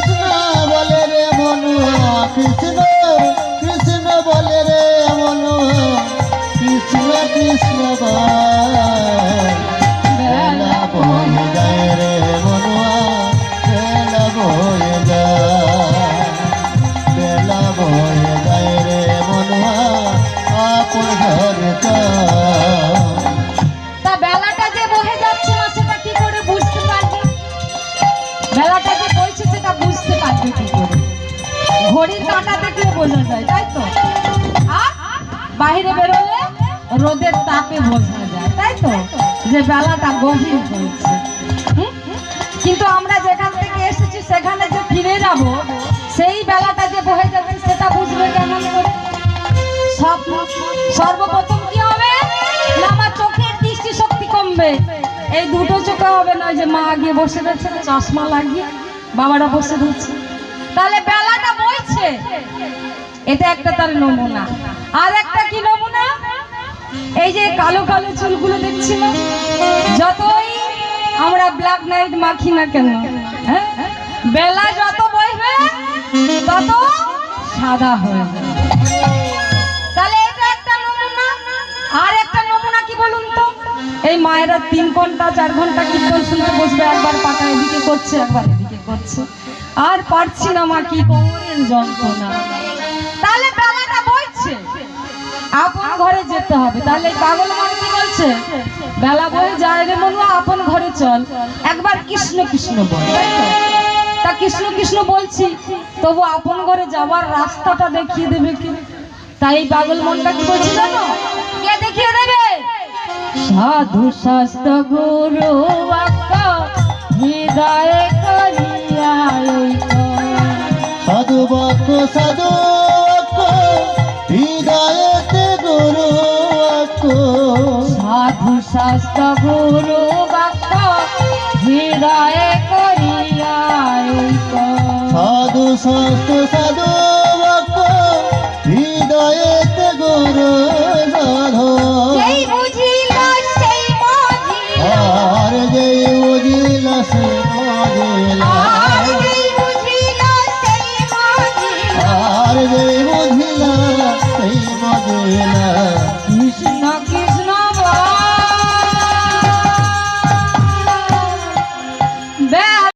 কৃষ্ণ বলে রে মনু কৃষ্ণ কৃষ্ণ বলে রে মনু। কৃষ্ণ কৃষ্ণ ঘড়ির কাঁটা দেখলে বোঝা যায়, তাই তো? বাইরে বেরোলে রোদের তাপে বোঝা যায়, তাই তো? যে বেলাটা গভীর হয়েছে। কিন্তু আমরা যেখান থেকে এসেছি, সেখানে যে ফিরে যাব, সেই বেলাটা যে বহে যাচ্ছে সেটা বুঝবে কেমন করে? সর্বপ্রথম কি হবে? না, আমার চোখের দৃষ্টি শক্তি কমবে। এই দুটো চোখে হবে না যে মা গিয়ে বসে রয়েছে, চশমা লাগিয়ে বাবারা বসে রয়েছে। তাহলে বেলাটা বইছে এটা একটা তার নমুনা। আর একটা কি নমুনা? এই যে কালো কালো চুলগুলো দেখছি না যতই আমরা ব্ল্যাক নাইট মাখি না কেন হ্যাঁ? বেলা যত বইবে, তত সাদা হয়ে তাহলে এটা একটা নমুনা। আর একটা নমুনা কি বলুন তো? এই মায়েরা তিন ঘণ্টা, চার ঘণ্টা কীর্তন শুনতে বসবে, একবার পাটা এদিকে করছে, একবার এদিকে করছে। আর পারছি না মা কি কোমরের যন্ত্রণা। তাহলে বেলাটা বইছে। আপন ঘরে যেতে হবে। তাহলে পাগল মন কি বলছে? বেলা বয়ে যায় রে মনু, আপন ঘরে চল। একবার কৃষ্ণ কৃষ্ণ বল তা? কৃষ্ণ কৃষ্ণ বলছি, তবু আপন ঘরে যাওয়ার রাস্তাটা দেখিয়ে দেবে কি? তাই পাগল মনটা কি বলছি জানো? কে দেখিয়ে দেবে? সাধু শাস্ত্র গুরু সাধু শাস্ত্র গুরু বাক্য হৃদয়ে করিয়া সাধু শাস্ত্র সাধু বাক্য হৃদয়ে গুরু সাধু। আর